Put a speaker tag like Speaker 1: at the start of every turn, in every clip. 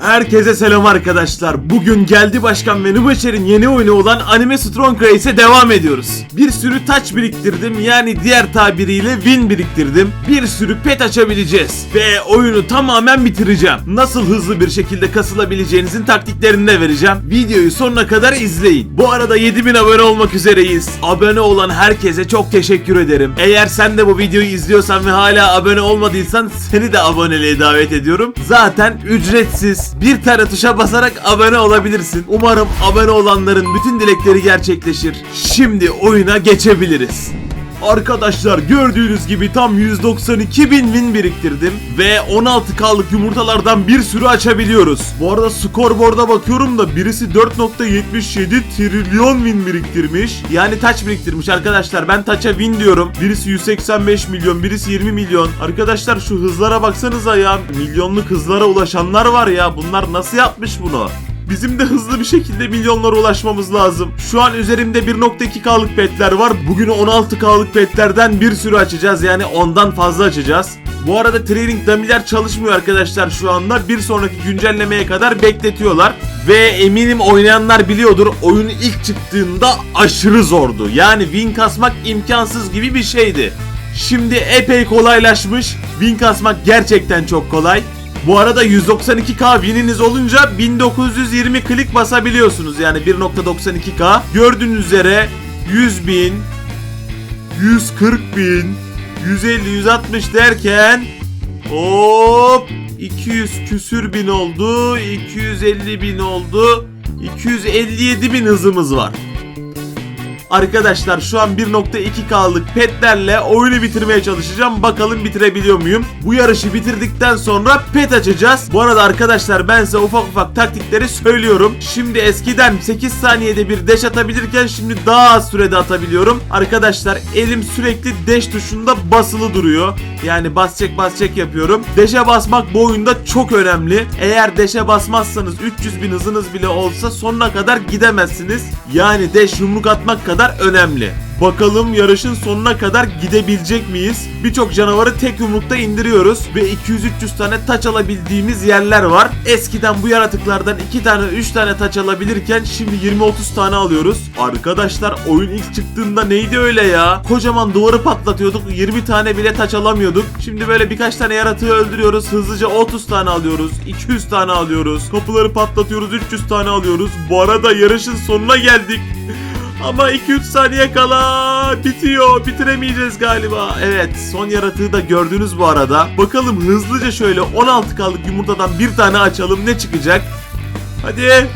Speaker 1: Herkese selam arkadaşlar. Bugün geldi başkan ve Nubaşer'in yeni oyunu olan Anime Strong Race'e devam ediyoruz. Bir sürü taç biriktirdim yani diğer tabiriyle win biriktirdim. Bir sürü pet açabileceğiz. Ve oyunu tamamen bitireceğim. Nasıl hızlı bir şekilde kasılabileceğinizin taktiklerini de vereceğim. Videoyu sonuna kadar izleyin. Bu arada 7000 abone olmak üzereyiz. Abone olan herkese çok teşekkür ederim. Eğer sen de bu videoyu izliyorsan ve hala abone olmadıysan seni de aboneliğe davet ediyorum. Zaten ücretsiz. Bir tane tuşa basarak abone olabilirsin. Umarım abone olanların bütün dilekleri gerçekleşir. Şimdi oyuna geçebiliriz. Arkadaşlar gördüğünüz gibi tam 192 bin win biriktirdim ve 16K'lık yumurtalardan bir sürü açabiliyoruz. Bu arada skorboard'a bakıyorum da birisi 4.77 trilyon win biriktirmiş. Yani taç biriktirmiş arkadaşlar. Ben taça win diyorum. Birisi 185 milyon, birisi 20 milyon. Arkadaşlar şu hızlara baksanıza ya. Milyonluk hızlara ulaşanlar var ya. Bunlar nasıl yapmış bunu? Bizim de hızlı bir şekilde milyonlara ulaşmamız lazım. Şu an üzerimde 1.2K'lık petler var. Bugün 16K'lık petlerden bir sürü açacağız. Yani ondan fazla açacağız. Bu arada training dummy'ler çalışmıyor arkadaşlar şu anda. Bir sonraki güncellemeye kadar bekletiyorlar. Ve eminim oynayanlar biliyordur oyun ilk çıktığında aşırı zordu. Yani win kasmak imkansız gibi bir şeydi. Şimdi epey kolaylaşmış. Win kasmak gerçekten çok kolay. Bu arada 192k wininiz olunca 1920 klik basabiliyorsunuz. Yani 1.92k. Gördüğünüz üzere 100 bin, 140 bin, 150, 160 derken hop 200 küsür bin oldu, 250 bin oldu, 257 bin hızımız var. Arkadaşlar şu an 1.2K'lık petlerle oyunu bitirmeye çalışacağım. Bakalım bitirebiliyor muyum? Bu yarışı bitirdikten sonra pet açacağız. Bu arada arkadaşlar ben size ufak ufak taktikleri söylüyorum. Şimdi eskiden 8 saniyede bir dash atabilirken şimdi daha az sürede atabiliyorum. Arkadaşlar elim sürekli dash tuşunda basılı duruyor. Yani bas çek bas çek yapıyorum. Dash'e basmak bu oyunda çok önemli. Eğer dash'e basmazsanız 300 bin hızınız bile olsa sonuna kadar gidemezsiniz. Yani dash yumruk atmak kadar önemli. Bakalım yarışın sonuna kadar gidebilecek miyiz? Birçok canavarı tek yumrukta indiriyoruz ve 200-300 tane taç alabildiğimiz yerler var. Eskiden bu yaratıklardan 2 tane 3 tane taç alabilirken şimdi 20-30 tane alıyoruz. Arkadaşlar oyun ilk çıktığında neydi öyle ya? Kocaman duvarı patlatıyorduk 20 tane bile taç alamıyorduk. Şimdi böyle birkaç tane yaratığı öldürüyoruz. Hızlıca 30 tane alıyoruz. 200 tane alıyoruz. Kapıları patlatıyoruz 300 tane alıyoruz. Bu arada yarışın sonuna geldik. Ama 2-3 saniye kala bitiyor. Bitiremeyeceğiz galiba. Evet son yaratığı da gördünüz bu arada. Bakalım hızlıca şöyle 16K'lık yumurtadan bir tane açalım ne çıkacak? Hadi.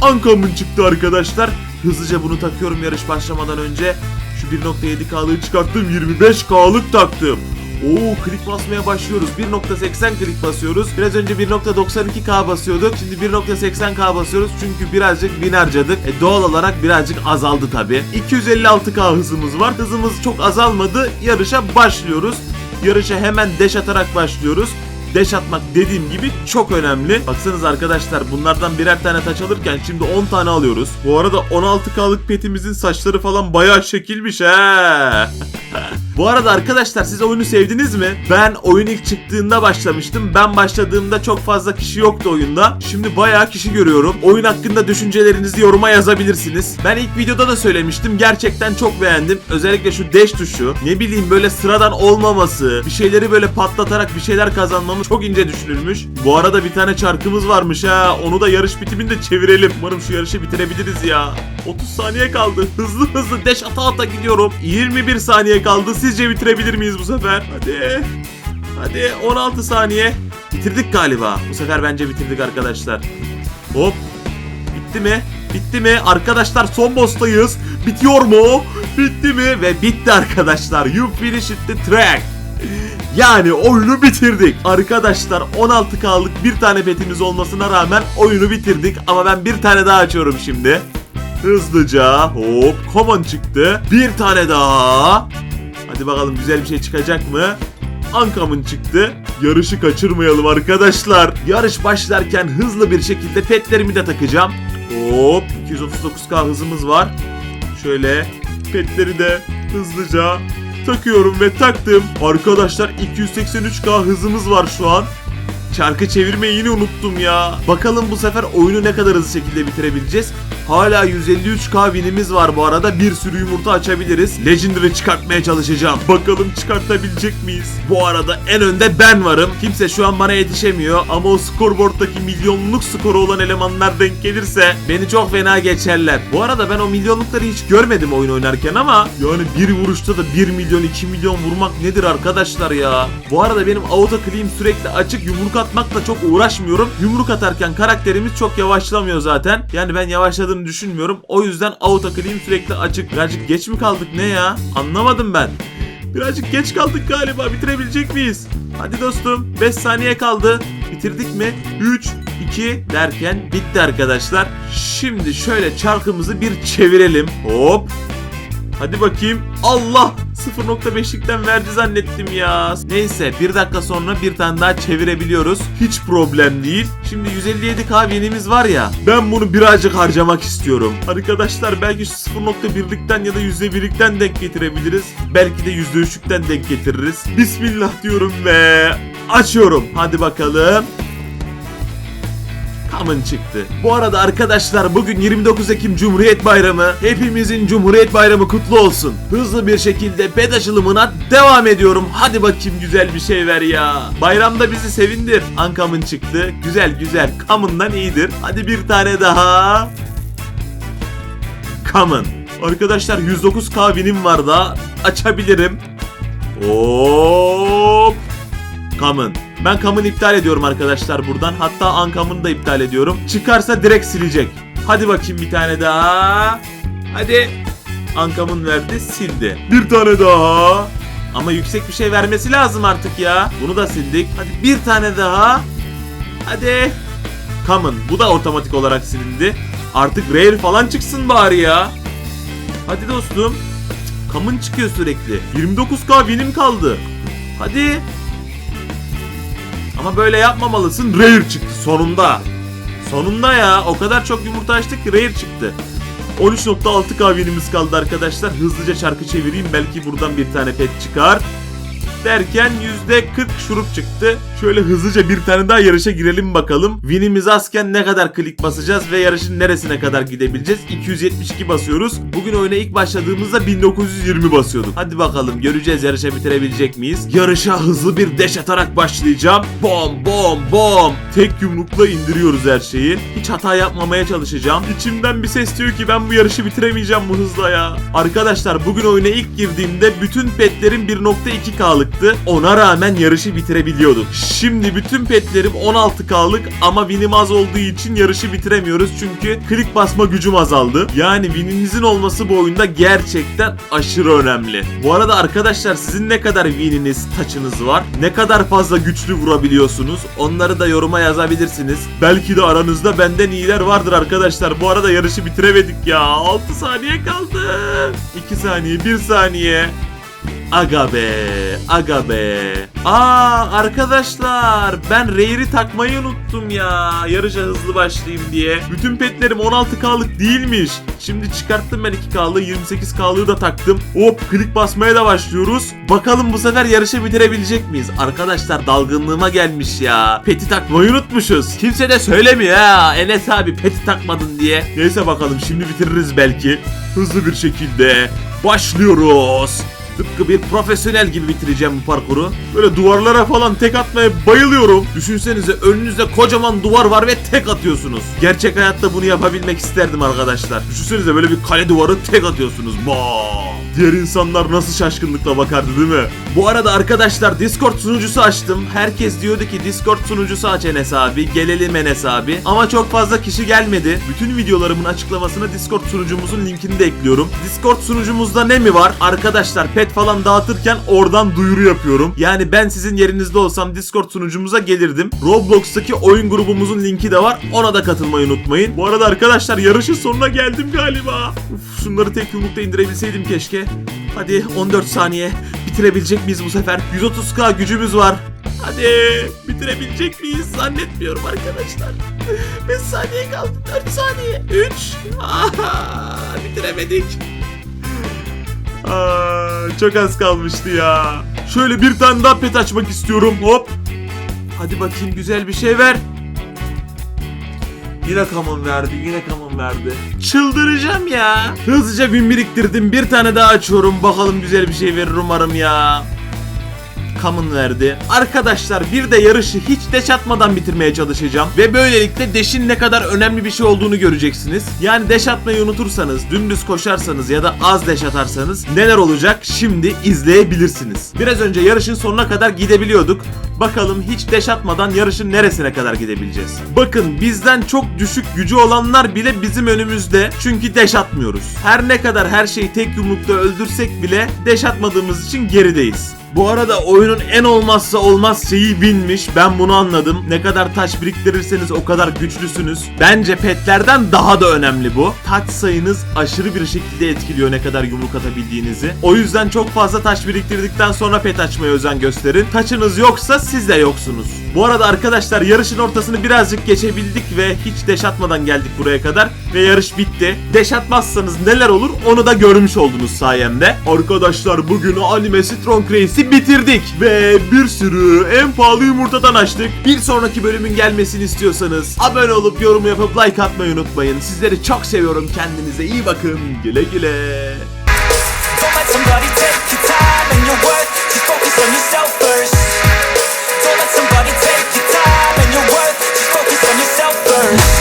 Speaker 1: Ankamın çıktı arkadaşlar. Hızlıca bunu takıyorum yarış başlamadan önce. Şu 1.7K'lığı çıkarttım 25K'lık taktım. Oo klik basmaya başlıyoruz. 1.80 klik basıyoruz. Biraz önce 1.92K basıyorduk. Şimdi 1.80K basıyoruz çünkü birazcık win harcadık. E, doğal olarak birazcık azaldı tabi. 256K hızımız var. Hızımız çok azalmadı. Yarışa başlıyoruz. Yarışa hemen dash atarak başlıyoruz. Dash atmak dediğim gibi çok önemli. Baksanız arkadaşlar bunlardan birer tane taç alırken şimdi 10 tane alıyoruz. Bu arada 16K'lık petimizin saçları falan bayağı şekilmiş he. Bu arada arkadaşlar siz oyunu sevdiniz mi? Ben oyun ilk çıktığında başlamıştım. Ben başladığımda çok fazla kişi yoktu oyunda. Şimdi bayağı kişi görüyorum. Oyun hakkında düşüncelerinizi yoruma yazabilirsiniz. Ben ilk videoda da söylemiştim. Gerçekten çok beğendim. Özellikle şu dash tuşu. Ne bileyim böyle sıradan olmaması. Bir şeyleri böyle patlatarak bir şeyler kazanmamız çok ince düşünülmüş. Bu arada bir tane çarkımız varmış ha. Onu da yarış bitiminde çevirelim. Umarım şu yarışı bitirebiliriz ya. 30 saniye kaldı. Hızlı hızlı dash ata ata gidiyorum. 21 saniye kaldı. Sizce bitirebilir miyiz bu sefer? Hadi. Hadi 16 saniye. Bitirdik galiba. Bu sefer bence bitirdik arkadaşlar. Hop. Bitti mi? Bitti mi? Arkadaşlar son boss'tayız. Bitiyor mu? Bitti mi? Ve bitti arkadaşlar. You finished the track. Yani oyunu bitirdik. Arkadaşlar 16K'lık bir tane petimiz olmasına rağmen oyunu bitirdik. Ama ben bir tane daha açıyorum şimdi. Hızlıca hop common çıktı. Bir tane daha. Hadi bakalım güzel bir şey çıkacak mı? Ankamın çıktı. Yarışı kaçırmayalım arkadaşlar. Yarış başlarken hızlı bir şekilde petlerimi de takacağım. Hop 239k hızımız var. Şöyle petleri de hızlıca takıyorum ve taktım. Arkadaşlar 283k hızımız var şu an. Çarkı çevirmeyi yine unuttum ya. Bakalım bu sefer oyunu ne kadar hızlı şekilde bitirebileceğiz. Hala 153k winimiz var bu arada. Bir sürü yumurta açabiliriz. Legendary çıkartmaya çalışacağım. Bakalım çıkartabilecek miyiz? Bu arada en önde ben varım. Kimse şu an bana yetişemiyor. Ama o scoreboard'daki milyonluk skoru olan elemanlar denk gelirse beni çok fena geçerler. Bu arada ben o milyonlukları hiç görmedim oyun oynarken ama yani bir vuruşta da 1 milyon 2 milyon vurmak nedir arkadaşlar ya? Bu arada benim auto clean sürekli açık yumruk atmakla çok uğraşmıyorum. Yumruk atarken karakterimiz çok yavaşlamıyor zaten. Yani ben yavaşladığını düşünmüyorum. O yüzden auto clean sürekli açık. Birazcık geç mi kaldık ne ya? Anlamadım ben. Birazcık geç kaldık galiba. Bitirebilecek miyiz? Hadi dostum. 5 saniye kaldı. Bitirdik mi? 3, 2 derken bitti arkadaşlar. Şimdi şöyle çarkımızı bir çevirelim. Hop. Hadi bakayım. Allah! 0.5'likten verdi zannettim ya. Neyse bir dakika sonra bir tane daha çevirebiliyoruz. Hiç problem değil. Şimdi 157k yenimiz var ya. Ben bunu birazcık harcamak istiyorum. Arkadaşlar belki şu 0.1'likten ya da %1'likten denk getirebiliriz. Belki de %3'lükten denk getiririz. Bismillah diyorum ve açıyorum. Hadi bakalım. Common çıktı. Bu arada arkadaşlar bugün 29 Ekim Cumhuriyet Bayramı. Hepimizin Cumhuriyet Bayramı kutlu olsun. Hızlı bir şekilde açılımına devam ediyorum. Hadi bakayım güzel bir şey ver ya. Bayramda bizi sevindir. Uncommon çıktı. Güzel güzel. Common'dan iyidir. Hadi bir tane daha. Common. Arkadaşlar 109k winim var da açabilirim. Hop. Common. Ben Common iptal ediyorum arkadaşlar buradan. Hatta Uncommon'ı da iptal ediyorum. Çıkarsa direkt silecek. Hadi bakayım bir tane daha. Hadi. Uncommon verdi sildi. Bir tane daha. Ama yüksek bir şey vermesi lazım artık ya. Bunu da sildik. Hadi bir tane daha. Hadi. Common. Bu da otomatik olarak silindi. Artık rare falan çıksın bari ya. Hadi dostum. Common çıkıyor sürekli. 29k winim kaldı. Hadi. Ama böyle yapmamalısın. Rare çıktı sonunda. Sonunda ya. O kadar çok yumurta açtık ki rare çıktı. 13.6k winimiz kaldı arkadaşlar. Hızlıca çarkı çevireyim. Belki buradan bir tane pet çıkar. Derken %40 şurup çıktı. Şöyle hızlıca bir tane daha yarışa girelim bakalım. Winimiz azken ne kadar klik basacağız ve yarışın neresine kadar gidebileceğiz? 272 basıyoruz. Bugün oyuna ilk başladığımızda 1920 basıyorduk. Hadi bakalım göreceğiz yarışa bitirebilecek miyiz? Yarışa hızlı bir deş atarak başlayacağım. Bom bom bom. Tek yumrukla indiriyoruz her şeyi. Hiç hata yapmamaya çalışacağım. İçimden bir ses diyor ki ben bu yarışı bitiremeyeceğim bu hızla ya. Arkadaşlar bugün oyuna ilk girdiğimde bütün petlerim 1.2K'lıktı. Ona rağmen yarışı bitirebiliyorduk. Şimdi bütün petlerim 16K'lık ama winim az olduğu için yarışı bitiremiyoruz. Çünkü klik basma gücüm azaldı. Yani wininizin olması bu oyunda gerçekten aşırı önemli. Bu arada arkadaşlar sizin ne kadar wininiz, taçınız var? Ne kadar fazla güçlü vurabiliyorsunuz? Onları da yoruma yazabilirsiniz. Belki de aranızda benden iyiler vardır arkadaşlar. Bu arada yarışı bitiremedik ya. 6 saniye kaldı. 2 saniye, 1 saniye. Aga be, aga be. Aa arkadaşlar ben Rare'i takmayı unuttum ya. Yarışa hızlı başlayayım diye. Bütün petlerim 16K'lık değilmiş. Şimdi çıkarttım ben 2K'lığı 28K'lığı da taktım. Hop klik basmaya da başlıyoruz. Bakalım bu sefer yarışı bitirebilecek miyiz? Arkadaşlar dalgınlığıma gelmiş ya. Peti takmayı unutmuşuz. Kimse de söylemiyor ha. Enes abi peti takmadın diye. Neyse bakalım şimdi bitiririz belki. Hızlı bir şekilde başlıyoruz. Tıpkı bir profesyonel gibi bitireceğim bu parkuru. Böyle duvarlara falan tek atmaya bayılıyorum. Düşünsenize önünüzde kocaman duvar var ve tek atıyorsunuz. Gerçek hayatta bunu yapabilmek isterdim arkadaşlar. Düşünsenize böyle bir kale duvarı tek atıyorsunuz. Bam! Diğer insanlar nasıl şaşkınlıkla bakardı değil mi? Bu arada arkadaşlar Discord sunucusu açtım. Herkes diyordu ki Discord sunucusu aç Enes abi. Gelelim Enes abi. Ama çok fazla kişi gelmedi. Bütün videolarımın açıklamasına Discord sunucumuzun linkini de ekliyorum. Discord sunucumuzda ne mi var? Arkadaşlar pet falan dağıtırken oradan duyuru yapıyorum. Yani ben sizin yerinizde olsam Discord sunucumuza gelirdim. Roblox'taki oyun grubumuzun linki de var. Ona da katılmayı unutmayın. Bu arada arkadaşlar yarışın sonuna geldim galiba. Uf, şunları tek yumrukta indirebilseydim keşke. Hadi 14 saniye. Bitirebilecek miyiz bu sefer? 130k gücümüz var. Hadi bitirebilecek miyiz? Zannetmiyorum arkadaşlar. 5 saniye kaldı. 4 saniye. 3. Aha, bitiremedik. Aa, çok az kalmıştı ya. Şöyle bir tane daha pet açmak istiyorum. Hop. Hadi bakayım güzel bir şey ver. Yine common verdi, yine common verdi. Çıldıracağım ya. Hızlıca win biriktirdim. Bir tane daha açıyorum. Bakalım güzel bir şey verir umarım ya. Common verdi. Arkadaşlar bir de yarışı hiç deş atmadan bitirmeye çalışacağım. Ve böylelikle deşin ne kadar önemli bir şey olduğunu göreceksiniz. Yani deş atmayı unutursanız, dümdüz koşarsanız ya da az deş atarsanız neler olacak şimdi izleyebilirsiniz. Biraz önce yarışın sonuna kadar gidebiliyorduk. Bakalım hiç deş atmadan yarışın neresine kadar gidebileceğiz. Bakın bizden çok düşük gücü olanlar bile bizim önümüzde. Çünkü deş atmıyoruz. Her ne kadar her şeyi tek yumrukta öldürsek bile deş atmadığımız için gerideyiz. Bu arada oyunun en olmazsa olmaz şeyi binmiş. Ben bunu anladım. Ne kadar taş biriktirirseniz o kadar güçlüsünüz. Bence petlerden daha da önemli bu. Taç sayınız aşırı bir şekilde etkiliyor ne kadar yumruk atabildiğinizi. O yüzden çok fazla taş biriktirdikten sonra pet açmaya özen gösterin. Taçınız yoksa siz de yoksunuz. Bu arada arkadaşlar yarışın ortasını birazcık geçebildik ve hiç deş atmadan geldik buraya kadar. Ve yarış bitti. Deş atmazsanız neler olur onu da görmüş oldunuz sayemde. Arkadaşlar bugün anime Strong Race'i bitirdik. Ve bir sürü en pahalı yumurtadan açtık. Bir sonraki bölümün gelmesini istiyorsanız abone olup yorum yapıp like atmayı unutmayın. Sizleri çok seviyorum. Kendinize iyi bakın. Güle güle. words